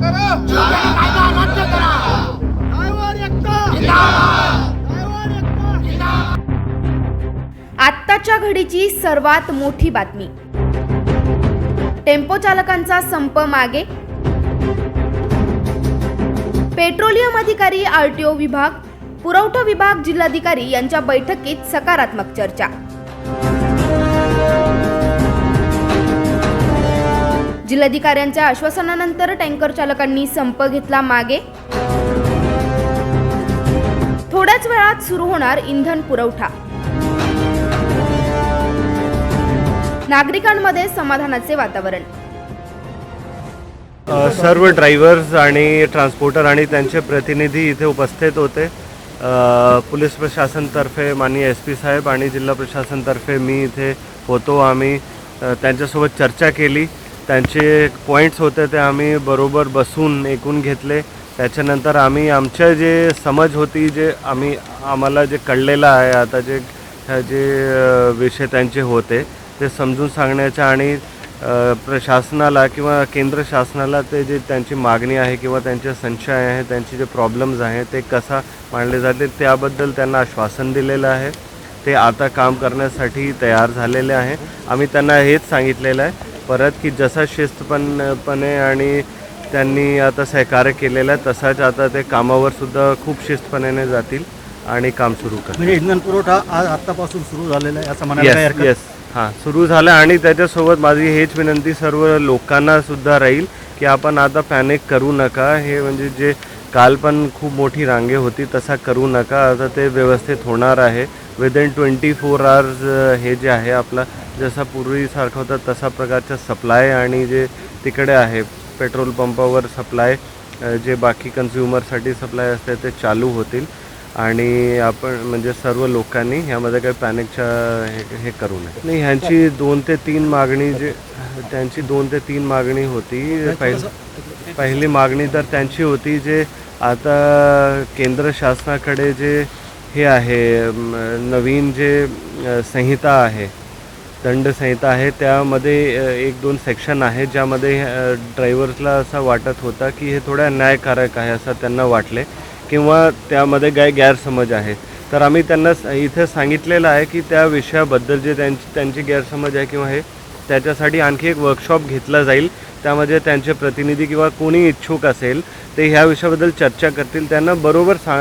करा. कायदा रद्द करा ड्रायव्हर ड्रायव्हर आत्ताच्या घडीची सर्वात मोठी बातमी. टेम्पो चालकांचा संप मागे. पेट्रोलियम अधिकारी आरटीओ विभाग पुरवठा विभाग जिल्हाधिकारी यांच्या बैठकीत सकारात्मक चर्चा. जिल्हाधिकाऱ्यांच्या आश्वासनानंतर टँकर चालकांनी संप घेतला मागे. थोड्याच वेळात सुरू होणार इंधन पुरवठा. नागरिकांमध्ये समाधानाचे वातावरण. सर्व ड्रायव्हर्स आणि ट्रान्सपोर्टर आणि त्यांचे प्रतिनिधी इथे उपस्थित होते. पोलीस प्रशासनतर्फे माननीय एस पी साहेब आणि जिल्हा प्रशासनतर्फे मी इथे होतो. आम्ही त्यांच्यासोबत चर्चा केली. त्यांचे पॉईंट्स होते ते आम्ही बरोबर बसून ऐकून घेतले. त्याच्यानंतर आम्ही आमच्या जे समज होती जे आम्ही आम्हाला जे कळलेलं आहे आता जे जे विषय त्यांचे होते ते समजून सांगण्याच्या आणि प्रशासनाला किंवा केंद्र शासनाला ते जे त्यांची मागणी आहे किंवा त्यांचे संशय आहे त्यांचे जे प्रॉब्लेम्स आहे ते कसा मांडले जाते त्याबद्दल त्यांना आश्वासन दिलेलं आहे. ते आता काम करण्यासाठी तयार झालेले आहे. आम्ही त्यांना हेच सांगितलेलं आहे. परत की जसा शिस्तपणपणे आणि त्यांनी आता सहकार्य केलेलं आहे तसाच आता ते कामावर सुद्धा खूप शिस्तपणे जातील आणि काम सुरू करतील. म्हणजे इंधन पुरवठा आज आत्तापासून सुरू झालेला आहे असं म्हणायला येस हां सुरू झालं आणि त्याच्यासोबत माझी हेच विनंती सर्व लोकांना सुद्धा राहील की आपण आता पॅनिक करू नका. हे म्हणजे जे काल पण खूप मोठी रांगे होती तसा करू नका. आता ते व्यवस्थित होणार आहे. विदिन ट्वेंटी फोर आवर्स हे जे आहे आपला जसा पूर्वीसारखं होतं तसा प्रकारचा सप्लाय आणि जे तिकडे आहे पेट्रोल पंपावर सप्लाय जे बाकी कन्झ्युमरसाठी सप्लाय असते ते चालू होतील. आणि आपण म्हणजे सर्व लोकांनी ह्यामध्ये काही पॅनिकच्या हे हे करू नये. नाही ह्यांची दोन ते तीन मागणी जे त्यांची दोन ते तीन मागणी होती पहिली पहिली मागणी तर त्यांची होती जे आता केंद्र शासनाकडे जे हे आहे नवीन जे संहिता आहे दंडसंहिता आहे. त्यामध्ये एक दोन सेक्शन आहे ज्यामध्ये ड्रायव्हर्सला असं वाटत होता की हे थोड्या न्यायकारक आहे असं त्यांना वाटले किंवा त्यामध्ये काय गैरसमज आहे तर आम्ही त्यांना स- इथे सांगितलेलं आहे की त्या विषयाबद्दल जे त्यांची त्यांची गैरसमज आहे किंवा हे त्याच्यासाठी आणखी एक वर्कशॉप घेतला जाईल. त्यामध्ये त्यांचे प्रतिनिधी किंवा कोणी इच्छुक असेल ते ह्या विषयाबद्दल चर्चा करतील. त्यांना बरोबर सा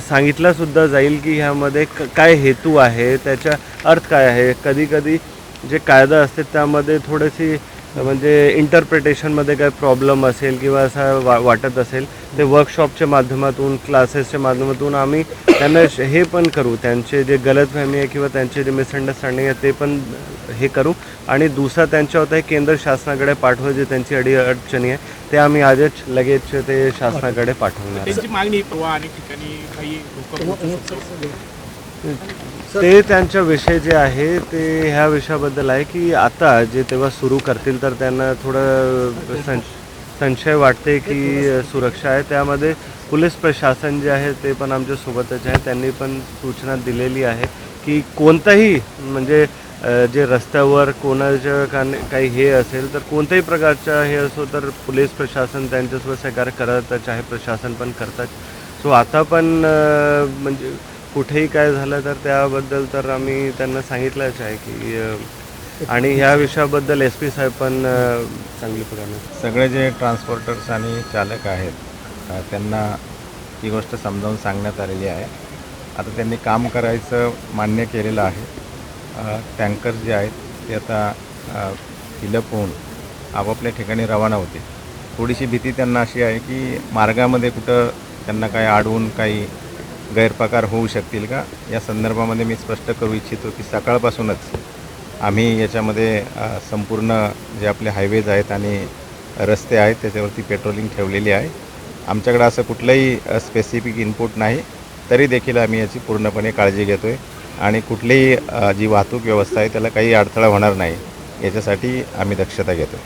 सांगितलासुद्धा जाईल की ह्यामध्ये क काय हेतू आहे त्याचा अर्थ काय आहे? कधी कधी जे कायदा असते त्यामध्ये थोडीशी म्हणजे इंटरप्रिटेशनमध्ये काय प्रॉब्लेम असेल किंवा असं वा वाटत असेल ते वर्कशॉपच्या माध्यमातून क्लासेसच्या माध्यमातून आम्ही त्यांना हे पण करू. त्यांचे जे गलतफहमी आहे किंवा त्यांचे जे मिसअंडरस्टँडिंग आहे ते पण हे करू. आणि दुसरा त्यांच्या होतं आहे केंद्र शासनाकडे पाठवू जे त्यांची अडी अडचणी आहे ते आम्ही आजच लगेच ते शासनाकडे पाठवणार. ते त्यांच्या विषय जे आहे ते ह्या विषयाबद्दल आहे की आता जे तेव्हा सुरू करतील तर त्यांना थोडं सं संशय वाटते की सुरक्षा आहे. त्यामध्ये पोलीस प्रशासन जे आहे ते पण आमच्या सोबतच आहे. त्यांनी पण सूचना दिलेली आहे की कोणताही म्हणजे जे रस्त्यावर कोणाच्या कान काही हे असेल तर कोणत्याही प्रकारच्या हे असो तर पोलीस प्रशासन त्यांच्यासोबत सहकार्य करतच आहे. प्रशासन पण करतात सो आता पण म्हणजे कुठेही काय झालं तर त्याबद्दल तर आम्ही त्यांना सांगितलंच आहे की अ, आणि ह्या विषयाबद्दल एस पी साहेब पण अ, चांगली प्रकारे सगळे जे ट्रान्सपोर्टर्स आणि चालक आहेत अ, त्यांना ही गोष्ट समजावून सांगण्यात आलेली आहे. आता त्यांनी काम करायचं मान्य केलेलं आहे. टँकर्स जे आहेत ते आता फिलअप होऊन आपापल्या ठिकाणी रवाना होते थोडीशी भीती त्यांना अशी आहे की मार्गामध्ये कुठं त्यांना काही अडवून काही गैरप्रकार होऊ शकतील का? या संदर्भामध्ये मी स्पष्ट करू इच्छितो की सकाळपासूनच आम्ही याच्यामध्ये संपूर्ण जे आपले हायवेज आहेत आणि रस्ते आहेत त्याच्यावरती पेट्रोलिंग ठेवलेली आहे. आमच्याकडे असं कुठलंही स्पेसिफिक इनपुट नाही तरी देखील आम्ही याची पूर्णपणे काळजी घेतो आहे आणि कुठलीही जी वाहतूक व्यवस्था आहे त्याला काही अडथळा होणार नाही. याच्यासाठी आम्ही दक्षता घेतो